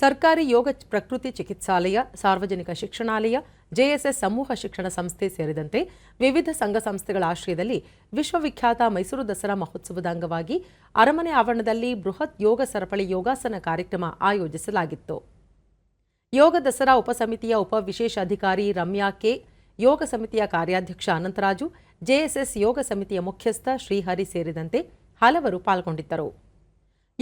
ಸರ್ಕಾರಿ ಯೋಗ ಪ್ರಕೃತಿ ಚಿಕಿತ್ಸಾಲಯ, ಸಾರ್ವಜನಿಕ ಶಿಕ್ಷಣಾಲಯ ಜೆಎಸ್ಎಸ್ ಸಮೂಹ ಶಿಕ್ಷಣ ಸಂಸ್ಥೆ ಸೇರಿದಂತೆ ವಿವಿಧ ಸಂಘ ಸಂಸ್ಥೆಗಳ ಆಶ್ರಯದಲ್ಲಿ ವಿಶ್ವವಿಖ್ಯಾತ ಮೈಸೂರು ದಸರಾ ಮಹೋತ್ಸವದ ಅಂಗವಾಗಿ ಅರಮನೆ ಆವರಣದಲ್ಲಿ ಬೃಹತ್ ಯೋಗ ಸರಪಳಿ ಯೋಗಾಸನ ಕಾರ್ಯಕ್ರಮ ಆಯೋಜಿಸಲಾಗಿತ್ತು. ಯೋಗ ದಸರಾ ಉಪಸಮಿತಿಯ ಉಪ ವಿಶೇಷ ಅಧಿಕಾರಿ ರಮ್ಯಾ ಕೆ, ಯೋಗ ಸಮಿತಿಯ ಕಾರ್ಯಾಧ್ಯಕ್ಷ ಅನಂತರಾಜು ಜೆಎಸ್ಎಸ್ ಯೋಗ ಸಮಿತಿಯ ಮುಖ್ಯಸ್ಥ ಶ್ರೀಹರಿ ಸೇರಿದಂತೆ ಹಲವರು ಪಾಲ್ಗೊಂಡಿದ್ದರು.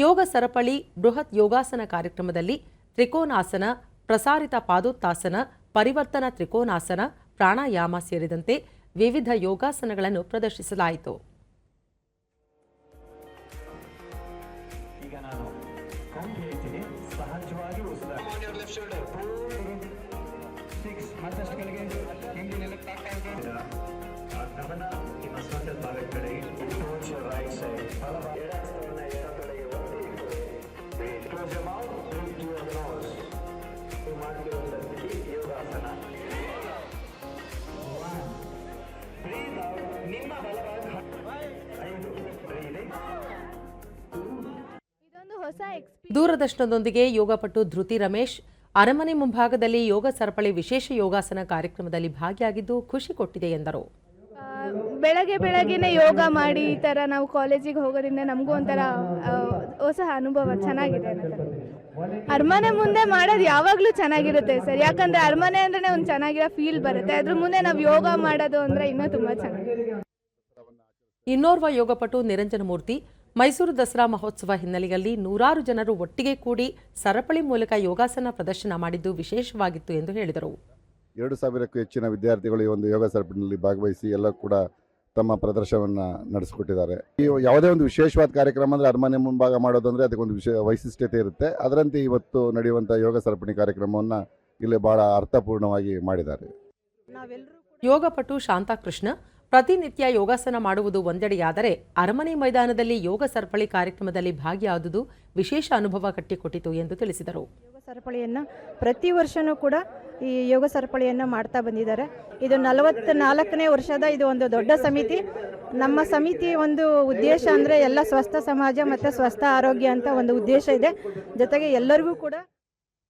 ಯೋಗ ಸರಪಳಿ ಬೃಹತ್ ಯೋಗಾಸನ ಕಾರ್ಯಕ್ರಮದಲ್ಲಿ ತ್ರಿಕೋನಾಸನ ಪ್ರಸಾರಿತ ಪಾದೋತ್ತಾಸನ ಪರಿವರ್ತನ ತ್ರಿಕೋನಾಸನ ಪ್ರಾಣಾಯಾಮ ಸೇರಿದಂತೆ ವಿವಿಧ ಯೋಗಾಸನಗಳನ್ನು ಪ್ರದರ್ಶಿಸಲಾಯಿತು. ನಿಮ್ಮ ಸ್ವಂತ ಭಾಗದ ಕಡೆ ದೂರದರ್ಶನದೊಂದಿಗೆ ಯೋಗಪಟು ಧೃತಿ ರಮೇಶ್. ಅರಮನೆ ಮುಂಭಾಗದಲ್ಲಿ ಯೋಗ ಸರಪಳಿ ವಿಶೇಷ ಯೋಗಾಸನ ಕಾರ್ಯಕ್ರಮದಲ್ಲಿ ಭಾಗಿಯಾಗಿದ್ದು ಖುಷಿ ಕೊಟ್ಟಿದೆ ಎಂದರು. ಬೆಳಗ್ಗೆ ಬೆಳಗ್ಗೆನೆ ಯೋಗ ಮಾಡಿ ಈ ಥರ ನಾವು ಕಾಲೇಜಿಗೆ ಹೋಗೋದ್ರಿಂದ ನಮಗೂ ಒಂಥರ ಹೊಸ ಅನುಭವ ಚೆನ್ನಾಗಿದೆ. ಅರಮನೆ ಮುಂದೆ ಮಾಡೋದು ಯಾವಾಗಲೂ ಚೆನ್ನಾಗಿರುತ್ತೆ ಸರ್. ಯಾಕಂದ್ರೆ ಅರಮನೆ ಅಂದ್ರೆ ಒಂದು ಚೆನ್ನಾಗಿರೋ ಫೀಲ್ ಬರುತ್ತೆ. ಅದ್ರ ಮುಂದೆ ನಾವು ಯೋಗ ಮಾಡೋದು ಅಂದ್ರೆ ಇನ್ನೂ ತುಂಬ ಚೆನ್ನಾಗಿದೆ ಇನ್ನೋರ್ವ ಯೋಗಪಟು ನಿರಂಜನಮೂರ್ತಿ ಮೈಸೂರು ದಸರಾ ಮಹೋತ್ಸವ ಹಿನ್ನೆಲೆಯಲ್ಲಿ ನೂರಾರು ಜನರು ಒಟ್ಟಿಗೆ ಕೂಡಿ ಸರಪಳಿ ಮೂಲಕ ಯೋಗಾಸನ ಪ್ರದರ್ಶನ ಮಾಡಿದ್ದು ವಿಶೇಷವಾಗಿತ್ತು ಎಂದು ಹೇಳಿದರು. ಎರಡು ಸಾವಿರಕ್ಕೂ ಹೆಚ್ಚಿನ ವಿದ್ಯಾರ್ಥಿಗಳು ಈ ಒಂದು ಯೋಗ ಸರಪಳಿನಲ್ಲಿ ಭಾಗವಹಿಸಿ ಎಲ್ಲ ಕೂಡ ತಮ್ಮ ಪ್ರದರ್ಶನವನ್ನು ನಡೆಸಿಕೊಟ್ಟಿದ್ದಾರೆ. ಈ ಯಾವುದೇ ಒಂದು ವಿಶೇಷವಾದ ಕಾರ್ಯಕ್ರಮ ಅಂದರೆ ಅರಮನೆ ಮುಂಭಾಗ ಮಾಡೋದು ಅಂದರೆ ಅದಕ್ಕೊಂದು ವಿಶೇಷ ವೈಶಿಷ್ಟ್ಯತೆ ಇರುತ್ತೆ. ಅದರಂತೆ ಇವತ್ತು ನಡೆಯುವಂಥ ಯೋಗ ಸರಪಣಿ ಕಾರ್ಯಕ್ರಮವನ್ನು ಇಲ್ಲಿ ಬಹಳ ಅರ್ಥಪೂರ್ಣವಾಗಿ ಮಾಡಿದ್ದಾರೆ. ಯೋಗಪಟು ಶಾಂತಾಕೃಷ್ಣ ಪ್ರತಿನಿತ್ಯ ಯೋಗಾಸನ ಮಾಡುವುದು ಒಂದೆಡೆಯಾದರೆ ಅರಮನೆ ಮೈದಾನದಲ್ಲಿ ಯೋಗ ಸರಪಳಿ ಕಾರ್ಯಕ್ರಮದಲ್ಲಿ ಭಾಗಿಯಾದುದು ವಿಶೇಷ ಅನುಭವ ಕಟ್ಟಿಕೊಟ್ಟಿತು ಎಂದು ತಿಳಿಸಿದರು. ಯೋಗ ಸರಪಳಿಯನ್ನು ಪ್ರತಿ ವರ್ಷವೂ ಕೂಡ ಈ ಯೋಗ ಸರಪಳಿಯನ್ನು ಮಾಡ್ತಾ ಬಂದಿದ್ದಾರೆ. ಇದು ನಲವತ್ತ ನಾಲ್ಕನೇ ವರ್ಷದ ಇದು ಒಂದು ದೊಡ್ಡ ಸಮಿತಿ. ನಮ್ಮ ಸಮಿತಿ ಒಂದು ಉದ್ದೇಶ ಅಂದರೆ ಎಲ್ಲ ಸ್ವಸ್ಥ ಸಮಾಜ ಮತ್ತು ಸ್ವಸ್ಥ ಆರೋಗ್ಯ ಅಂತ ಒಂದು ಉದ್ದೇಶ ಇದೆ. ಜೊತೆಗೆ ಎಲ್ಲರಿಗೂ ಕೂಡ